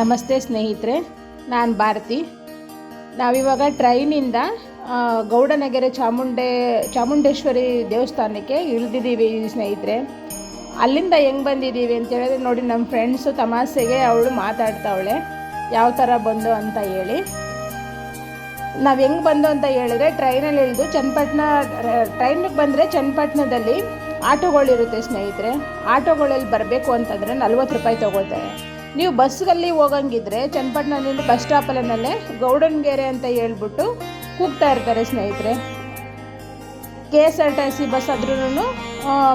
ನಮಸ್ತೆ ಸ್ನೇಹಿತರೆ, ನಾನು ಭಾರತಿ. ನಾವಿವಾಗ ಟ್ರೈನಿಂದ ಗೌಡನಗೆರೆ ಚಾಮುಂಡೆ, ಚಾಮುಂಡೇಶ್ವರಿ ದೇವಸ್ಥಾನಕ್ಕೆ ಇಳಿದಿದ್ದೀವಿ ಸ್ನೇಹಿತರೆ. ಅಲ್ಲಿಂದ ಹೆಂಗೆ ಬಂದಿದ್ದೀವಿ ಅಂತ ಹೇಳಿದ್ರೆ, ನೋಡಿ ನಮ್ಮ ಫ್ರೆಂಡ್ಸು ತಮಾಸೆಗೆ ಅವಳು ಮಾತಾಡ್ತಾವಳೆ. ಯಾವ ಥರ ಬಂದು ಅಂತ ಹೇಳಿ. ನಾವು ಹೆಂಗೆ ಬಂದು ಅಂತ ಹೇಳಿದ್ರೆ, ಟ್ರೈನಲ್ಲಿ ಇಳಿದು ಚನ್ನಪಟ್ಟಣ ಟ್ರೈನಿಗೆ ಬಂದರೆ ಚನ್ನಪಟ್ಟಣದಲ್ಲಿ ಆಟೋಗಳಿರುತ್ತೆ ಸ್ನೇಹಿತರೆ. ಆಟೋಗಳಲ್ಲಿ ಬರಬೇಕು ಅಂತಂದರೆ ನಲ್ವತ್ತು ರೂಪಾಯಿ ತೊಗೊಳ್ತಾರೆ. ನೀವು ಬಸ್ಗಲ್ಲಿ ಹೋಗಂಗಿದ್ರೆ ಚನ್ನಪಟ್ಟಣದಲ್ಲಿ ಬಸ್ ಸ್ಟಾಪಲ್ಲೇ ಗೌಡನ್ಗೆರೆ ಅಂತ ಹೇಳ್ಬಿಟ್ಟು ಕೂಗ್ತಾ ಇರ್ತಾರೆ ಸ್ನೇಹಿತರೆ. K S R T C bus ಆದ್ರೂ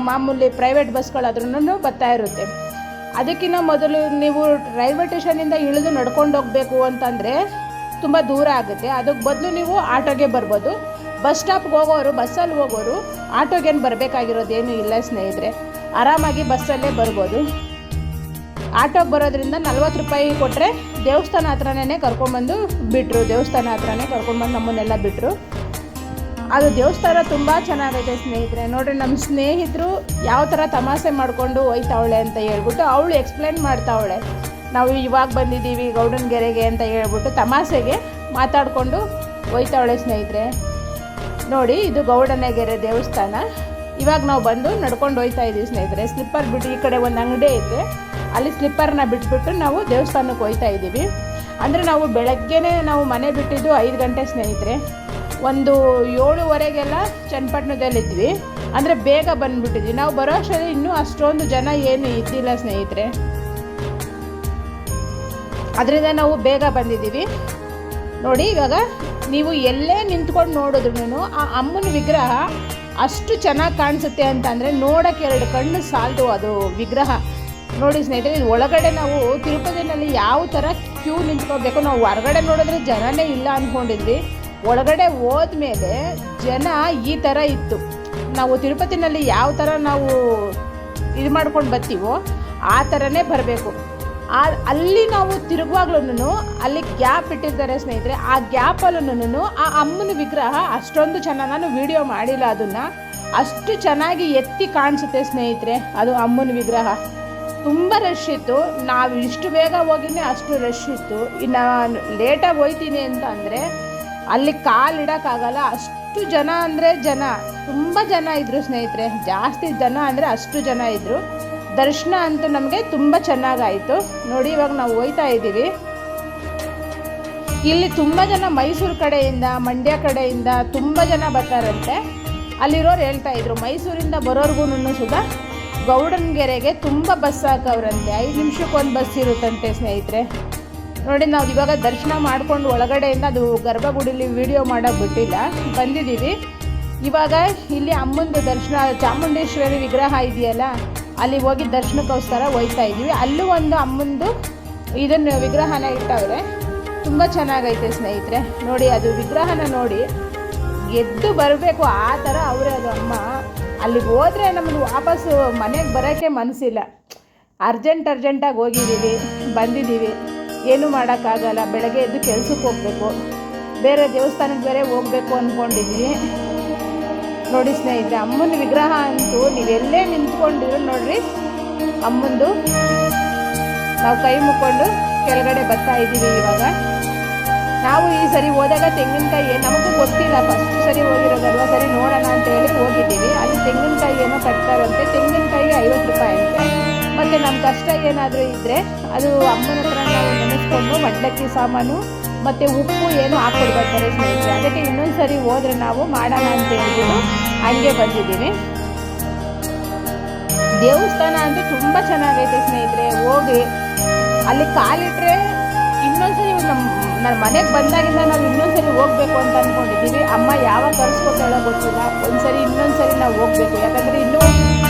ಮಾಮೂಲಿ ಪ್ರೈವೇಟ್ ಬಸ್ಗಳಾದ್ರೂ ಬರ್ತಾ ಇರುತ್ತೆ. ಅದಕ್ಕಿಂತ ಮೊದಲು ನೀವು ರೈಲ್ವೆ ಸ್ಟೇಷನಿಂದ ಇಳಿದು ನಡ್ಕೊಂಡು ಹೋಗಬೇಕು ಅಂತಂದರೆ ತುಂಬ ದೂರ ಆಗುತ್ತೆ. ಅದಕ್ಕೆ ಬದಲು ನೀವು ಆಟೋಗೆ ಬರ್ಬೋದು. ಬಸ್ ಸ್ಟಾಪ್ಗೆ ಹೋಗೋರು, ಬಸ್ಸಲ್ಲಿ ಹೋಗೋರು ಆಟೋಗೇನು ಬರಬೇಕಾಗಿರೋದೇನು ಇಲ್ಲ ಸ್ನೇಹಿತರೆ. ಆರಾಮಾಗಿ ಬಸ್ಸಲ್ಲೇ ಬರ್ಬೋದು. ಆಟೋಗೆ ಬರೋದ್ರಿಂದ ನಲ್ವತ್ತು ರೂಪಾಯಿ ಕೊಟ್ಟರೆ ದೇವಸ್ಥಾನ ಹತ್ರನೇ ಕರ್ಕೊಂಬಂದು ಬಿಟ್ಟರು ದೇವಸ್ಥಾನ ಹತ್ರನೇ ಕರ್ಕೊಂಬಂದು ನಮ್ಮನ್ನೆಲ್ಲ ಬಿಟ್ಟರು ಅದು ದೇವಸ್ಥಾನ ತುಂಬ ಚೆನ್ನಾಗೈತೆ ಸ್ನೇಹಿತರೆ. ನೋಡ್ರಿ ನಮ್ಮ ಸ್ನೇಹಿತರು ಯಾವ ಥರ ತಮಾಷೆ ಮಾಡಿಕೊಂಡು ಹೋಯ್ತಾವಳೆ ಅಂತ ಹೇಳ್ಬಿಟ್ಟು ಅವಳು ಎಕ್ಸ್ಪ್ಲೇನ್ ಮಾಡ್ತಾವಳೆ. ನಾವು ಇವಾಗ ಬಂದಿದ್ದೀವಿ ಗೌಡನ್ಗೆರೆಗೆ ಅಂತ ಹೇಳ್ಬಿಟ್ಟು ತಮಾಷೆಗೆ ಮಾತಾಡಿಕೊಂಡು ಹೋಯ್ತಾವಳೆ ಸ್ನೇಹಿತರೆ. ನೋಡಿ, ಇದು ಗೌಡನಗೆರೆ ದೇವಸ್ಥಾನ. ಇವಾಗ ನಾವು ಬಂದು ನಡ್ಕೊಂಡು ಹೋಯ್ತಾ ಇದ್ದೀವಿ ಸ್ನೇಹಿತರೆ. ಸ್ಲಿಪ್ಪರ್ ಬಿಟ್ಟು ಈ ಕಡೆ ಒಂದು ಅಂಗಡಿ ಐತೆ. ಅಲ್ಲಿ ಸ್ಲಿಪ್ಪರ್ನ ಬಿಟ್ಬಿಟ್ಟು ನಾವು ದೇವಸ್ಥಾನಕ್ಕೆ ಹೋಯ್ತಾ ಇದ್ದೀವಿ ಅಂದರೆ ನಾವು ಬೆಳಗ್ಗೆನೇ ನಾವು ಮನೆ ಬಿಟ್ಟಿದ್ದು ಐದು ಗಂಟೆ ಸ್ನೇಹಿತರೆ. ಒಂದು ಏಳುವರೆಗೆಲ್ಲ ಚನ್ನಪಟ್ಟಣದಲ್ಲಿದ್ವಿ ಅಂದರೆ ಬೇಗ ಬಂದುಬಿಟ್ಟಿದ್ವಿ. ನಾವು ಬರೋ ಅಷ್ಟರಲ್ಲಿ ಇನ್ನೂ ಅಷ್ಟೊಂದು ಜನ ಏನು ಇದ್ದಿಲ್ಲ ಸ್ನೇಹಿತರೆ. ಅದರಿಂದ ನಾವು ಬೇಗ ಬಂದಿದ್ದೀವಿ. ನೋಡಿ ಇವಾಗ ನೀವು ಎಲ್ಲೇ ನಿಂತ್ಕೊಂಡು ನೋಡಿದ್ರು ಆ ಅಮ್ಮನ ವಿಗ್ರಹ ಅಷ್ಟು ಚೆನ್ನಾಗಿ ಕಾಣಿಸುತ್ತೆ ಅಂತ ಅಂದರೆ ನೋಡೋಕ್ಕೆ ಎರಡು ಕಣ್ಣು ಸಾಲದು ಅದು ವಿಗ್ರಹ. ನೋಡಿ ಸ್ನೇಹಿತರೆ, ಇದು ಒಳಗಡೆ ನಾವು ತಿರುಪತಿನಲ್ಲಿ ಯಾವ ಥರ ಕ್ಯೂ ನಿಂತ್ಕೋಬೇಕು, ನಾವು ಹೊರಗಡೆ ನೋಡಿದ್ರೆ ಜನನೇ ಇಲ್ಲ ಅಂದ್ಕೊಂಡಿದ್ವಿ ಒಳಗಡೆ ಹೋದ್ಮೇಲೆ ಜನ ಈ ಥರ ಇತ್ತು. ನಾವು ತಿರುಪತಿನಲ್ಲಿ ಯಾವ ಥರ ನಾವು ಇದು ಮಾಡ್ಕೊಂಡು ಬರ್ತೀವೋ, ಆ ಥರನೇ ಬರಬೇಕು. ಆ ಅಲ್ಲಿ ನಾವು ತಿರುಗುವಾಗ್ಲೂ ಅಲ್ಲಿ ಗ್ಯಾಪ್ ಇಟ್ಟಿದ್ದಾರೆ ಸ್ನೇಹಿತರೆ, ಆ ಗ್ಯಾಪಲ್ಲೂ ಆ ಅಮ್ಮನ ವಿಗ್ರಹ ಅಷ್ಟೊಂದು ಚೆನ್ನಾಗಿ ನಾನು ವಿಡಿಯೋ ಮಾಡಿಲ್ಲ ಅದನ್ನು. ಅಷ್ಟು ಚೆನ್ನಾಗಿ ಎತ್ತಿ ಕಾಣಿಸುತ್ತೆ ಸ್ನೇಹಿತರೆ ಅದು ಅಮ್ಮನ ವಿಗ್ರಹ. ತುಂಬ ರಶ್ ಇತ್ತು. ನಾವು ಇಷ್ಟು ಬೇಗ ಹೋಗಿನೇ ಅಷ್ಟು ರಶ್ ಇತ್ತು. ಇನ್ನು ಲೇಟಾಗಿ ಹೋಯ್ತೀನಿ ಅಂತ ಅಂದರೆ ಅಲ್ಲಿ ಕಾಲಿಡೋಕ್ಕಾಗಲ್ಲ ಅಷ್ಟು ಜನ ಅಂದರೆ ಜನ. ತುಂಬ ಜನ ಇದ್ದರು ಸ್ನೇಹಿತರೆ. ಜಾಸ್ತಿ ಜನ ಅಂದರೆ ಅಷ್ಟು ಜನ ಇದ್ದರು ದರ್ಶನ ಅಂತೂ ನಮಗೆ ತುಂಬ ಚೆನ್ನಾಗಾಯಿತು. ನೋಡಿ, ಇವಾಗ ನಾವು ಹೋಯ್ತಾ ಇದ್ದೀವಿ. ಇಲ್ಲಿ ತುಂಬ ಜನ ಮೈಸೂರು ಕಡೆಯಿಂದ, ಮಂಡ್ಯ ಕಡೆಯಿಂದ ತುಂಬ ಜನ ಬರ್ತಾರಂತೆ. ಅಲ್ಲಿರೋರು ಹೇಳ್ತಾ ಇದ್ರು, ಮೈಸೂರಿಂದ ಬರೋರ್ಗೂನು ಸುಧಾ ಗೌಡನಗೆರೆಗೆ ತುಂಬ ಬಸ್ ಹಾಕವ್ರಂತೆ. ಐದು ನಿಮಿಷಕ್ಕೆ ಒಂದು ಬಸ್ ಇರುತ್ತಂತೆ ಸ್ನೇಹಿತರೆ. ನೋಡಿ, ನಾವು ಇವಾಗ ದರ್ಶನ ಮಾಡಿಕೊಂಡು ಒಳಗಡೆಯಿಂದ ಅದು ಗರ್ಭಗುಡಿಲಿ ವಿಡಿಯೋ ಮಾಡೋಕ್ಕೆ ಬಿಟ್ಟಿಲ್ಲ. ಬಂದಿದ್ದೀವಿ. ಇವಾಗ ಇಲ್ಲಿ ಅಮ್ಮಂದು ದರ್ಶನ, ಚಾಮುಂಡೇಶ್ವರಿ ವಿಗ್ರಹ ಇದೆಯಲ್ಲ ಅಲ್ಲಿ ಹೋಗಿ ದರ್ಶನಕ್ಕೋಸ್ಕರ ಹೋಯ್ತಾ ಇದ್ದೀವಿ. ಅಲ್ಲೂ ಒಂದು ಅಮ್ಮಂದು ಇದನ್ನು ವಿಗ್ರಹನ ಇಟ್ಟವ್ರೆ. ತುಂಬ ಚೆನ್ನಾಗೈತೆ ಸ್ನೇಹಿತರೆ. ನೋಡಿ, ಅದು ವಿಗ್ರಹನ ನೋಡಿ ಎದ್ದು ಬರಬೇಕು. ಆ ಥರ ಅವರೇ ಅದು ಅಮ್ಮ. ಅಲ್ಲಿಗೆ ಹೋದರೆ ನಮಗೆ ವಾಪಸ್ಸು ಮನೆಗೆ ಬರೋಕ್ಕೆ ಮನಸ್ಸಿಲ್ಲ. ಅರ್ಜೆಂಟ್, ಅರ್ಜೆಂಟಾಗಿ ಹೋಗಿದ್ದೀವಿ, ಬಂದಿದ್ದೀವಿ. ಏನೂ ಮಾಡೋಕ್ಕಾಗಲ್ಲ. ಬೆಳಗ್ಗೆ ಎದ್ದು ಕೆಲ್ಸಕ್ಕೆ ಹೋಗಬೇಕು. ಬೇರೆ ದೇವಸ್ಥಾನಕ್ಕೆ ಬೇರೆ ಹೋಗಬೇಕು ಅಂದ್ಕೊಂಡಿದ್ವಿ ನೋಡಿ ಸ್ನೇಹಿತರೆ, ಅಮ್ಮನ ವಿಗ್ರಹ ಅಂತೂ ನೀವೆಲ್ಲೇ ನಿಂತ್ಕೊಂಡಿರೋ ನೋಡ್ರಿ. ಅಮ್ಮಂದು ನಾವು ಕೈ ಮುಕ್ಕೊಂಡು ಕೆಳಗಡೆ ಬರ್ತಾ ಇದ್ದೀವಿ ಇವಾಗ. ನಾವು ಈ ಸರಿ ಹೋದಾಗ ತೆಂಗಿನಕಾಯಿ ನಮಗೂ ಗೊತ್ತಿಲ್ಲ ಫಸ್ಟ್ ಸರಿ ಹೋಗಿರೋದಲ್ವ? ಸರಿ ನೋಡೋಣ ಅಂತ ಹೇಳಿ ಹೋಗಿದ್ದೀವಿ. ಅಲ್ಲಿ ತೆಂಗಿನಕಾಯಿ ಏನೋ ಕಟ್ತಾರಂತೆ. ತೆಂಗಿನಕಾಯಿಗೆ ಐವತ್ತು ರೂಪಾಯಿ ಅಂತೆ. ಮತ್ತು ನಮ್ಮ ಕಷ್ಟ ಏನಾದರೂ ಇದ್ದರೆ ಅದು ಅಮ್ಮನ ಹತ್ರ ನಾವು ನೆನೆಸ್ಕೊಂಡು, ಮಡ್ಲಕ್ಕಿ ಸಾಮಾನು ಮತ್ತು ಉಪ್ಪು ಏನು ಹಾಕ್ಕೊಡ್ಬರ್ತಾರೆ ಸ್ನೇಹಿತರೆ ಅದಕ್ಕೆ ಇನ್ನೊಂದು ಸರಿ ಹೋದರೆ ನಾವು ಮಾಡೋಣ ಅಂತ ಹೇಳ್ಬಿಟ್ಟು ಹಂಗೆ ಬಂದಿದ್ದೀವಿ ದೇವಸ್ಥಾನ ಅಂತೂ ತುಂಬ ಚೆನ್ನಾಗೈತೆ ಸ್ನೇಹಿತರೆ. ಹೋಗಿ ಅಲ್ಲಿ ಕಾಲಿಟ್ರೆ ಇನ್ನೊಂದ್ಸರಿ ನಮ್ಮ ನನ್ನ ಮನೆಗೆ ಬಂದಾಗಿಂದ ನಾವು ಇನ್ನೊಂದ್ಸರಿ ಹೋಗ್ಬೇಕು ಅಂತ ಅಂದ್ಕೊಂಡಿದ್ದೀವಿ ಅಮ್ಮ ಯಾವಾಗ ಕರೆಸ್ಕೊತಾಳೋ ಗೊತ್ತಿಲ್ಲ. ಒಂದ್ಸರಿ, ಇನ್ನೊಂದ್ಸರಿ ನಾವು ಹೋಗ್ಬೇಕು. ಯಾಕಂದರೆ ಇನ್ನೂ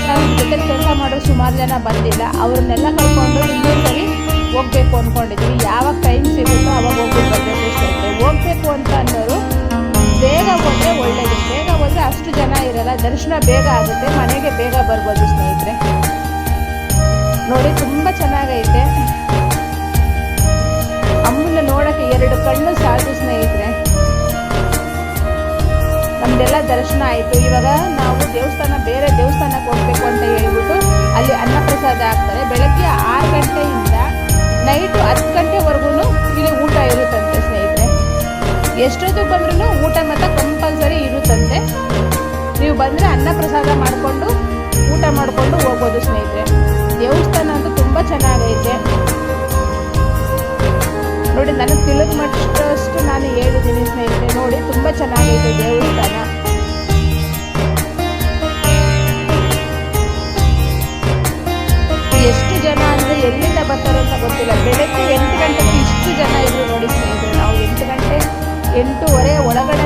ನಾವು ಜೊತೆ ಕೆಲಸ ಮಾಡೋ ಸುಮಾರು ಜನ ಬಂದಿಲ್ಲ. ಅವ್ರನ್ನೆಲ್ಲ ಕರ್ಕೊಂಡು ಇನ್ನೊಂದ್ಸರಿ ದರ್ಶನ ಬೇಗ ಆಗುತ್ತೆ, ಮನೆಗೆ ಬೇಗ ಬರ್ಬೋದು ಸ್ನೇಹಿತರೆ. ನೋಡಿ, ತುಂಬ ಚೆನ್ನಾಗೈತೆ. ಅಮ್ಮನ ನೋಡೋಕ್ಕೆ ಎರಡು ಕಣ್ಣು ಸಾಕು ಸ್ನೇಹಿತರೆ. ನಮ್ದೆಲ್ಲ ದರ್ಶನ ಆಯಿತು. ಇವಾಗ ನಾವು ದೇವಸ್ಥಾನ, ಬೇರೆ ದೇವಸ್ಥಾನಕ್ಕೆ ಹೋಗ್ಬೇಕು ಅಂತ ಹೇಳ್ಬಿಟ್ಟು ಅಲ್ಲಿ ಅನ್ನಪ್ರಸಾದ ಆಗ್ತಾರೆ ಬೆಳಗ್ಗೆ ಆರು ಗಂಟೆಯಿಂದ ನೈಟು ಹತ್ತು ಗಂಟೆವರೆಗೂ ಇಲ್ಲಿ ಊಟ ಇರುತ್ತಂತೆ ಸ್ನೇಹಿತರೆ. ಎಷ್ಟೊತ್ತಿಗೆ ಬಂದ್ರೂ ಊಟ ಮಾತ್ರ ಕಂಪಲ್ಸರಿ ಇರುತ್ತಂತೆ. ನೀವು ಬಂದರೆ ಅನ್ನ ಪ್ರಸಾದ ಮಾಡಿಕೊಂಡು ಊಟ ಮಾಡಿಕೊಂಡು ಹೋಗ್ಬೋದು ಸ್ನೇಹಿತರೆ. ದೇವಸ್ಥಾನ ಅಂತೂ ತುಂಬ ಚೆನ್ನಾಗೈತೆ. ನೋಡಿ, ನನಗೆ ತಿಳಿದ ಮಟ್ಟಷ್ಟು ನಾನು ಹೇಳಿದ್ದೀನಿ ಸ್ನೇಹಿತರೆ. ನೋಡಿ, ತುಂಬ ಚೆನ್ನಾಗೈತೆ ದೇವಸ್ಥಾನ. ಎಷ್ಟು ಜನ ಅಂದರೆ ಎಲ್ಲಿಂದ ಬರ್ತಾರೋ ಅಂತ ಗೊತ್ತಿಲ್ಲ. ಬೆಳಗ್ಗೆ ಎಂಟು ಗಂಟೆಗೆ ಇಷ್ಟು ಜನ ಇದ್ರು ನೋಡಿ ಸ್ನೇಹಿತರೆ. ನಾವು ಎಂಟು ಗಂಟೆ, ಎಂಟೂವರೆ ಒಳಗಡೆ